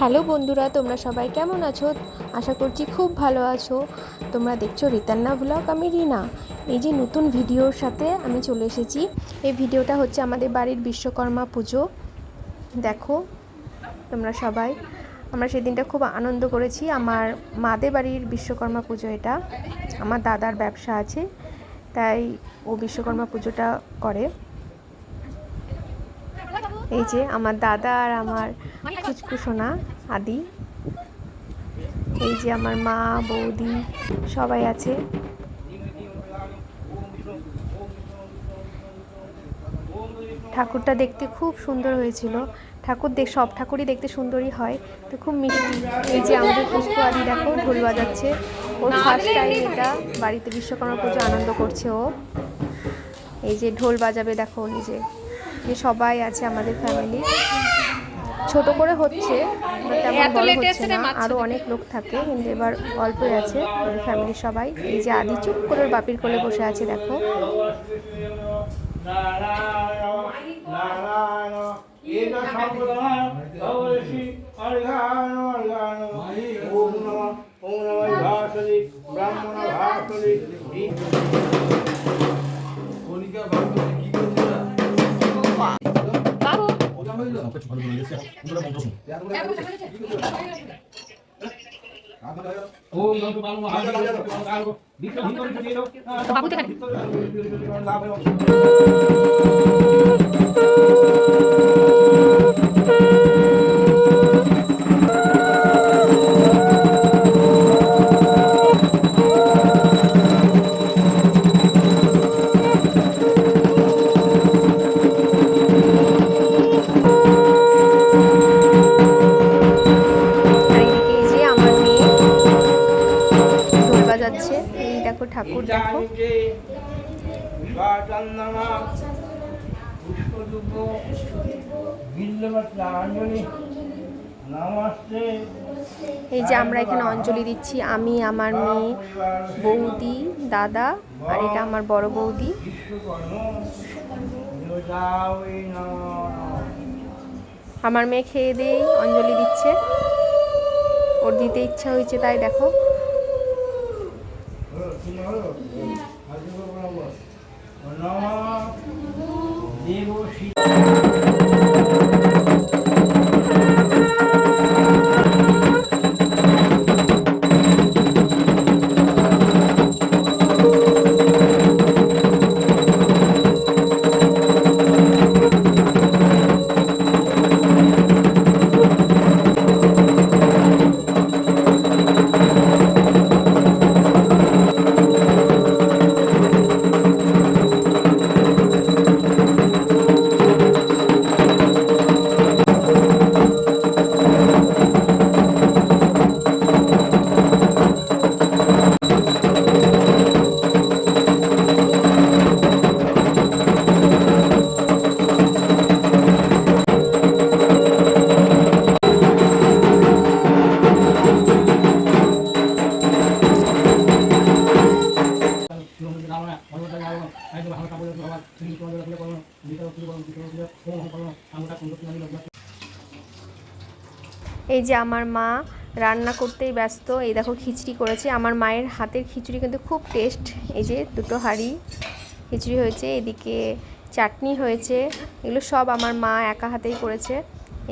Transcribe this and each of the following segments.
Hello বন্ধুরা, তোমরা সবাই কেমন আছো? আশা করছি খুব ভালো আছো। তোমরা দেখছ রিতান্না ব্লগ আমি রিনা। এই যে নতুন ভিডিওর সাথে আমি চলে এসেছি। এই ভিডিওটা হচ্ছে আমাদের বাড়ির বিশ্বকর্মা পুজো। দেখো, তোমরা সবাই। আমরা সেদিনটা খুব আনন্দ করেছি। আমার মাদের বাড়ির বিশ্বকর্মা পুজো এটা। আমার দাদার ব্যবসা আছে, তাই ও বিশ্বকর্মা পুজোটা করে। এই যে আমার দাদা আর আমার কুচকু সোনা আদি। এই যে আমার মা, বৌদি সবাই আছে। ঠাকুরটা দেখতে খুব সুন্দর হয়েছিল। ঠাকুর দেখ, সব ঠাকুরই দেখতে সুন্দরই হয়। তো খুব মিষ্টি। এই যে আমাদের পুষ্প আদি, দেখো ঢোল বাজাচ্ছে ওর ফার্স্ট টাইম এটা বাড়িতে বিশ্বকর্মা পুজো আনন্দ করছে ও। এই যে ঢোল বাজাবে, দেখো নিজে যে সবাই আছে আমাদের ফ্যামিলি ছোট করে হচ্ছে তেমন বড় হচ্ছে না আরও অনেক লোক থাকে কিন্তু এবার অল্পই আছে ফ্যামিলির সবাই এই যে আদি চুপ করে বাপির কোলে বসে আছে দেখো নারায়ণ বাবু বাজাচ্ছে এই দেখো ঠাকুর দেখো। এই যে আমরা এখানে অঞ্জলি দিচ্ছি। আমি, আমার মেয়ে, বৌদি, দাদা, আর এটা আমার বড় বৌদি। আমার মেয়ে খেয়ে দিয়েই অঞ্জলি দিচ্ছে। ওর দিতে ইচ্ছা হয়েছে, তাই দেখো। দেবশী এই যে আমার মা রান্না করতেই ব্যস্ত। এই দেখো খিচড়ি করেছে। আমার মায়ের হাতের খিচুড়ি কিন্তু খুব টেস্ট এই যে দুটো হাঁড়ি খিচুড়ি হয়েছে, এদিকে চাটনি হয়েছে। এগুলো সব আমার মা একা হাতেই করেছে।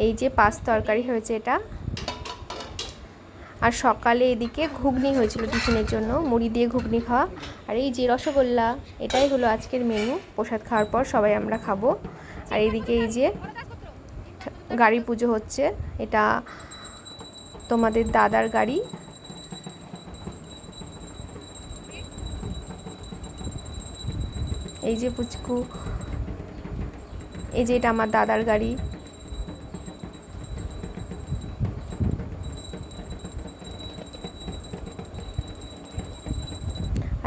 এই যে পাঁচ তরকারি হয়েছে এটা। আর সকালে এদিকে ঘুগনি হয়েছিল টিফিনের জন্য, মুড়ি দিয়ে ঘুগনি খাওয়া। আর এই যে রসগোল্লা, এটাই হলো আজকের মেনু প্রসাদ খাওয়ার পর সবাই আমরা খাব। আর এদিকে এই যে গাড়ি পুজো হচ্ছে, এটা তোমাদের দাদার গাড়ি। এই যে পুচকু, এই যে এটা আমার দাদার গাড়ি।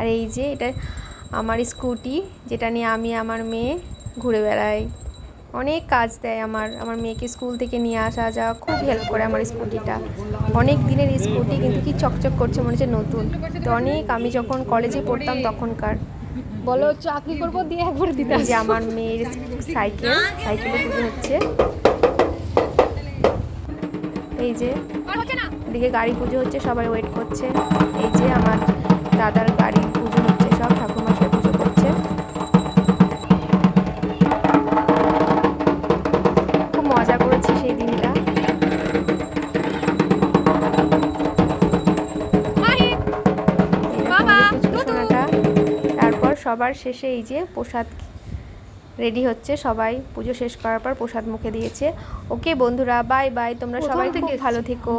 আর এই যে এটা আমার স্কুটি যেটা নিয়ে আমি আমার মেয়ে ঘুরে বেড়াই। অনেক কাজ দেয় আমার আমার মেয়েকে স্কুল থেকে নিয়ে আসা যাওয়া খুব হেল্প করে আমার স্কুটিটা। অনেক দিনের স্কুটি কিন্তু কি চকচক করছে মনে হচ্ছে নতুন। তো অনেক আমি যখন কলেজে পড়তাম তখনকার। বলো চাকরি করব দিয়ে একবার দিতে যে আমার মেয়ের সাইকেল সাইকেলে পুজো হচ্ছে। এই যে এদিকে গাড়ি পুজো হচ্ছে সবাই ওয়েট করছে। এই যে আমার দাদার গাড়ির পুজো হচ্ছে সব ঠাকুরমশাই পুজো করছে। খুব মজা করেছি সেই দিনটা। তারপর সবার শেষে এই যে প্রসাদ রেডি হচ্ছে সবাই পুজো শেষ করার পর প্রসাদ মুখে দিয়েছে। ওকে বন্ধুরা বাই বাই তোমরা সবাই থেকে খুব ভালো থেকো।